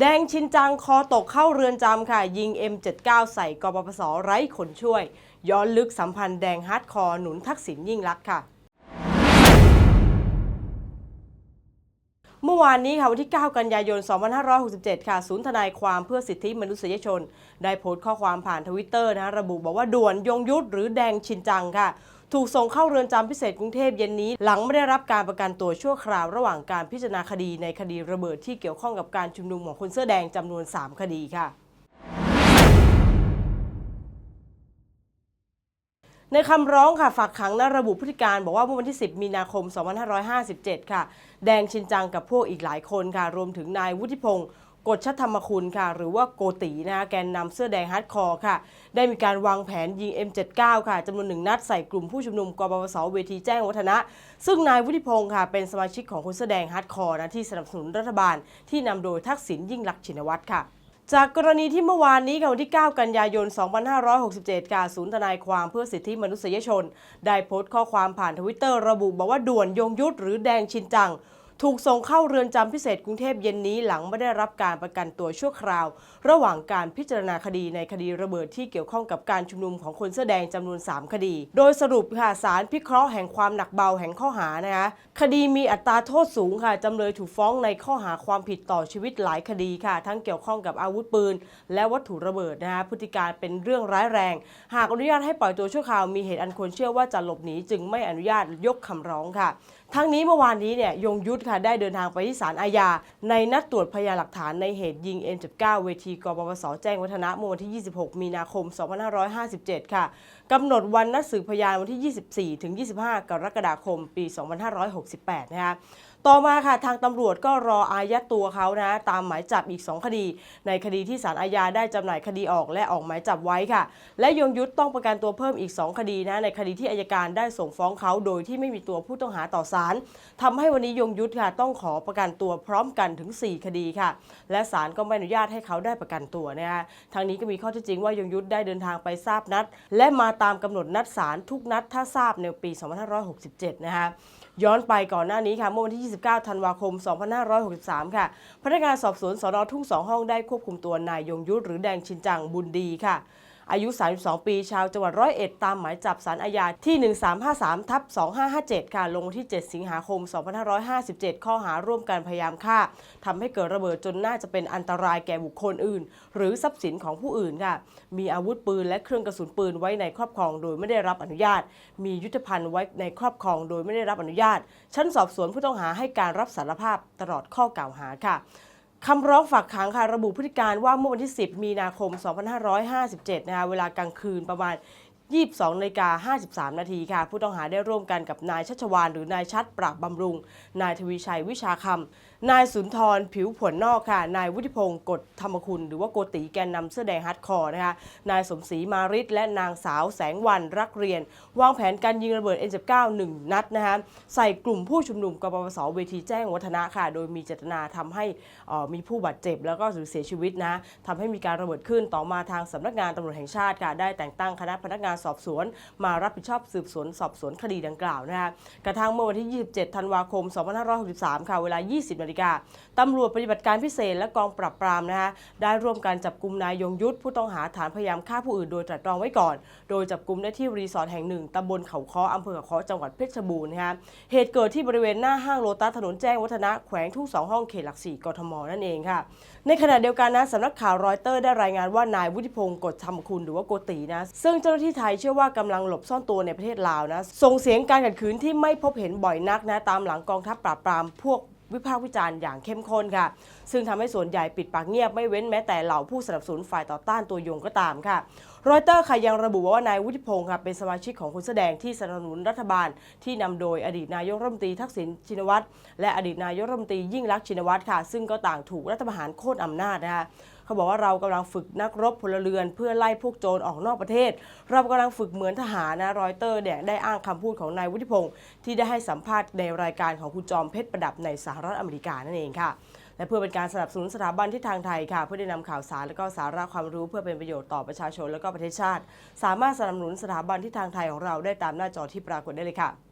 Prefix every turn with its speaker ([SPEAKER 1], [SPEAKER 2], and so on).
[SPEAKER 1] แดงชินจังคอตกเข้าเรือนจำค่ะ ยิง M79 ใส่กปปสไร้คนช่วย ย้อนลึกสัมพันธ์แดงฮาร์ดคอร์หนุนทักษิณยิ่งลักษณ์ค่ะเมื่อวานนี้ค่ะวันที่ 9 กันยายน 2567 ค่ะ ศูนย์ทนายความเพื่อสิทธิมนุษยชน ได้โพสต์ข้อความผ่านทวิตเตอร์นะระบุบอกว่าด่วนยงยุทธหรือแดงชินจังค่ะ ถูกส่งเข้าเรือนจำพิเศษกรุงเทพเย็นนี้ หลังไม่ได้รับการประกันตัวชั่วคราวระหว่างการพิจารณาคดีในคดีระเบิดที่เกี่ยวข้องกับการชุมนุมของคนเสื้อแดงจำนวน 3 คดีค่ะในคำร้องค่ะฝากขังและระบุพฤติการบอกว่าเมื่อวันที่ 10 มีนาคม 2557 ค่ะ แดงชินจังกับพวกอีกหลายคนค่ะ รวมถึงนายวุฒิพงศ์ กฎชธรรมคุณค่ะ หรือว่าโกตีนะคะแกนนำเสื้อแดงฮาร์ดคอร์ค่ะ ได้มีการวางแผนยิง M79 ค่ะจำนวนหนึ่งนัดใส่กลุ่มผู้ชุมนุมกบพศเวทีแจ้งวัฒนะ ซึ่งนายวุฒิพงศ์ค่ะเป็นสมาชิกของคนเสื้อแดงฮาร์ดคอร์นะที่สนับสนุนรัฐบาล ที่นำโดยทักษิณยิ่งลักษณ์ชินวัตรค่ะจากกรณีที่เมื่อวานนี้ค่ะวันที่ 9 กันยายน 2567ค่ะศูนย์ทนายความเพื่อสิทธิมนุษยชน ได้โพสต์ข้อความผ่านทวิตเตอร์ระบุบอกว่าด่วนยงยุทธหรือแดงชินจัง ถูกส่งเข้าเรือนจำพิเศษกรุงเทพเย็นนี้หลังไม่ได้รับการประกันตัวชั่วคราว ระหว่างการพิจารณาคดีในคดีระเบิดที่เกี่ยวข้องกับการชุมนุมของคนเสื้อแดงจำนวน 3 คดี โดยสรุปค่ะสารพิเคราะห์แห่งความหนักเบาแห่งข้อหานะคะคดีมีอัตราโทษสูงค่ะจำเลยถูกฟ้องในข้อหาความผิดต่อชีวิตหลายคดีค่ะ ทั้งเกี่ยวข้องกับอาวุธปืน และวัตถุระเบิดนะคะพฤติการเป็นเรื่องร้ายแรง หากอนุญาตให้ปล่อยตัวชั่วคราวมีเหตุอันควรเชื่อว่าจะหลบหนีจึงไม่อนุญาตยกคำร้องค่ะ ทั้งนี้เมื่อวานนี้เนี่ยยงยุทธค่ะได้เดินทางไปที่ศาลอาญา ในนัดตรวจพยานหลักฐานในเหตุยิง M19 เวทีกปปศแจ้งวัฒนะเมื่อวันที่ 26 มีนาคม 2557 ค่ะ กำหนดวันนัดสืบพยานวันที่ 24 ถึง 25 กรกฎาคม ปี 2568 นะคะต่อมาค่ะทางตำรวจก็รออายัดตัวเขานะตามหมายจับอีก 2 คดี ในคดีที่ศาลอาญาได้จำหน่ายคดีออกและออกหมายจับไว้ค่ะ และยงยุทธต้องประกันตัวเพิ่มอีก 2 คดีนะในคดีที่อายการได้ส่งฟ้องเขาโดยที่ไม่มีตัวผู้ต้องหาต่อศาลทำให้วันนี้ยงยุทธค่ะต้องขอประกันตัวพร้อมกันถึง 4 คดีค่ะ และศาลก็ไม่อนุญาตให้เขาได้ประกันตัวนะคะทางนี้ก็มีข้อเท็จจริงว่ายงยุทธได้เดินทางไปทราบนัด และมาตามกำหนดนัดศาลทุกนัดถ้าทราบในปี 2567 นะคะย้อนไปก่อนหน้านี้ค่ะเมื่อวันที่ 29 ธันวาคม 2563 ค่ะ พนักงานสอบสวนสนทุ่งสองห้องได้ควบคุมตัวนายยงยุทธหรือแดงชินจังบุญดีค่ะ อายุ 32 ปี ชาวจังหวัดร้อยเอ็ดตามหมายจับสารอาญาที่ 1353ทับ2557 ค่ะ ลงวันที่ 7 สิงหาคม 2557 ข้อหาร่วมกันพยายามฆ่าทำให้เกิดระเบิดจนน่าจะเป็นอันตรายแก่บุคคลอื่น หรือทรัพย์สินของผู้อื่นค่ะ มีอาวุธปืนและเครื่องกระสุนปืนไว้ในครอบครองโดยไม่ได้รับอนุญาต มียุทธภัณฑ์ไว้ในครอบครองโดยไม่ได้รับอนุญาต ชั้นสอบสวนผู้ต้องหาให้การรับสารภาพตลอดข้อกล่าวหาค่ะ คำร้องฝากขังค่ะระบุพฤติการว่าเมื่อวันที่ 10 มีนาคม 2557 นะคะเวลากลางคืนประมาณ 22นาฬิกา53 นาทีค่ะ ผู้ต้องหาได้ร่วมกันกับนายชัชวานหรือนายชัดปราบบำรุง นายทวีชัยวิชาคำนายสุนทรผิวผลนอกค่ะ นายวุฒิพงศ์กฎธรรมคุณ หรือว่าโกติแกนนำเสื้อแดงฮัดคอนะคะ นายสมศรีมาริศและนางสาวแสงวันรักเรียน วางแผนการยิงระเบิด N19 1นัดนะคะใส่กลุ่มผู้ชุมนุมกปปสเวทีแจ้งวัฒนะค่ะ โดยมีเจตนาทำให้มีผู้บาดเจ็บ แล้วก็หรือเสียชีวิตนะทำให้มีการระเบิดขึ้นต่อมาทางสำนักงานตำรวจแห่งชาติค่ะได้แต่งตั้งคณะพนักงานสอบสวน มารับผิดชอบสืบสวนสอบสวนคดีดังกล่าวนะคะกระทั่งเมื่อวันที่ 27 ธันวาคม 2563 ค่ะ เวลา 20นาฬิกาตำรวจปฏิบัติการพิเศษและกองปราบปรามนะคะได้ร่วมการจับกลุ่มนายยงยุทธผู้ต้องหาฐานพยายามฆ่าผู้อื่นโดยตรัสตรองไว้ก่อน โดยจับกลุ่มได้ที่รีสอร์ทแห่งหนึ่งตำบลเขาค้ออำเภอเขาค้อจังหวัดเพชรบูรณ์นะคะเหตุเกิดที่บริเวณหน้าห้างโลตัสถนนแจ้งวัฒนะแขวงทุ่งสองห้องเขตหลักสี่กทมนั่นเองค่ะ ในขณะเดียวกันนะสำนักข่าวรอยเตอร์ได้รายงานว่านายวุฒิพงศ์กฎธรรมคุณหรือว่าโกตินะซึ่งเจ้าหน้าที่ไทยเชื่อว่ากำลังหลบซ่อนตัวในประเทศลาวนะส่งเสียงการขัดขืนที่ไม่พบเห็นบ่อยนักนะตามหลังกองทัพปราบปรามพวกวิพากษ์วิจารณ์อย่างเข้มข้นค่ะ ซึ่งทำให้ส่วนใหญ่ปิดปากเงียบไม่เว้นแม้แต่เหล่าผู้สนับสนุนฝ่ายต่อต้านตัวยงก็ตามค่ะ รอยเตอร์ค่ะยังระบุว่านายวุฒิพงศ์ค่ะเป็นสมาชิกของคนแสดงที่สนับสนุนรัฐบาล ที่นำโดยอดีตนายกรัฐมนตรีทักษิณชินวัตรและอดีตนายกรัฐมนตรียิ่งรักษณ์ชินวัตรค่ะ ซึ่งก็ต่างถูกรัฐประหารโค่นอำนาจนะคะ เขาบอกว่าเรากำลังฝึกนักรบพลเรือน เพื่อไล่พวกโจรออกนอกประเทศ เรากำลังฝึกเหมือนทหารนะรอยเตอร์เนี่ยได้อ้างคำพูดของนายวุฒิพงศ์ที่ได้ให้สัมภาษณ์ในรายการของคุณจอมเพชรประดับในสหรัฐอเมริกานั่นเองค่ะและเพื่อเป็นการสนับสนุนสถาบันที่ทางไทยค่ะ เพื่อได้นำข่าวสารและก็สาระความรู้เพื่อเป็นประโยชน์ต่อประชาชนและก็ประเทศชาติ สามารถสนับสนุนสถาบันที่ทางไทยของเราได้ตามหน้าจอที่ปรากฏได้เลยค่ะ